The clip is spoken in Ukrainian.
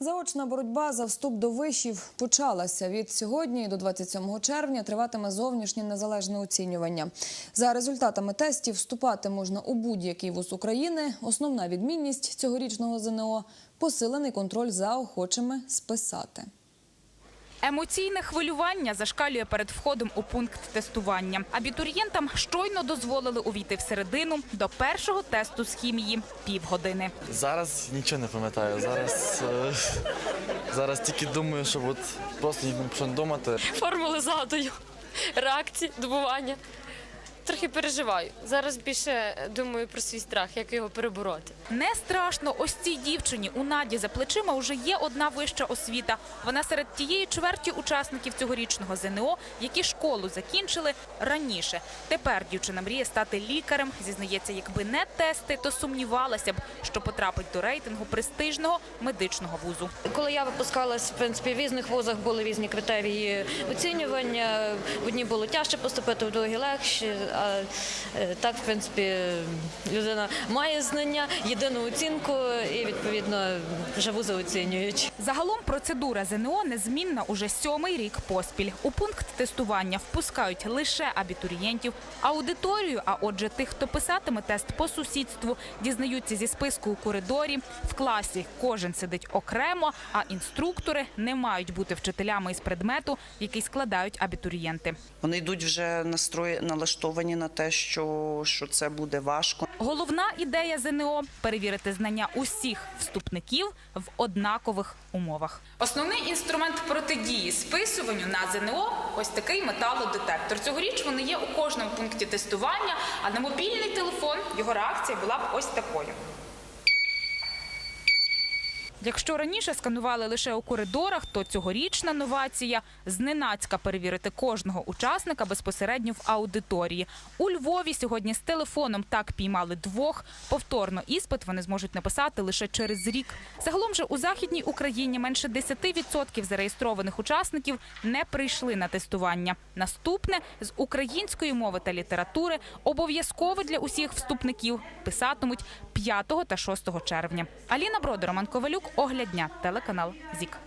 Заочна боротьба за вступ до вишів почалася. Від сьогодні до 27 червня триватиме зовнішнє незалежне оцінювання. За результатами тестів вступати можна у будь-який вуз України. Основна відмінність цьогорічного ЗНО – посилений контроль за охочими списати. Емоційне хвилювання зашкалює перед входом у пункт тестування. Абітурієнтам щойно дозволили увійти всередину до першого тесту з хімії півгодини. Зараз нічого не пам'ятаю. Зараз, е, зараз тільки думаю, щоб от просто ні не думати. формули згадую, реакції, добування. Трохи переживаю. Зараз більше думаю про свій страх, як його перебороти. Не страшно, ось цій дівчині у Наді за плечима вже є одна вища освіта. Вона серед тієї чверті учасників цьогорічного ЗНО, які школу закінчили раніше. Тепер дівчина мріє стати лікарем. Зізнається, якби не тести, то сумнівалася б, що потрапить до рейтингу престижного медичного вузу. Коли я випускалась, в принципі, в різних вузах були різні критерії оцінювання. В одні було тяжче поступити, в другі легше. А е, так, в принципі, людина має знання, єдину оцінку і відповідно вже вузи оцінюють. Загалом процедура ЗНО незмінна уже сьомий рік поспіль. У пункт тестування впускають лише абітурієнтів. Аудиторію, а отже, тих, хто писатиме тест по сусідству, дізнаються зі списку у коридорі. В класі кожен сидить окремо, а інструктори не мають бути вчителями із предмету, який складають абітурієнти. Вони йдуть вже настрої налаштовані на те, що, що це буде важко. Головна ідея ЗНО перевірити знання усіх вступників в однакових умовах. Основний інструмент протидії списуванню на ЗНО ось такий металодетектор. Цьогоріч вони є у кожному пункті тестування, а на мобільний телефон його реакція була б ось такою. Якщо раніше сканували лише у коридорах, то цьогорічна новація зненацька перевірити кожного учасника безпосередньо в аудиторії. У Львові сьогодні з телефоном так піймали двох. Повторно іспит вони зможуть написати лише через рік. Загалом же у західній Україні менше 10% зареєстрованих учасників не прийшли на тестування. Наступне з української мови та літератури обов'язково для усіх вступників писатимуть 5 та 6 червня. Аліна Брода, Роман Ковалюк, Огляд дня, телеканал ЗІК.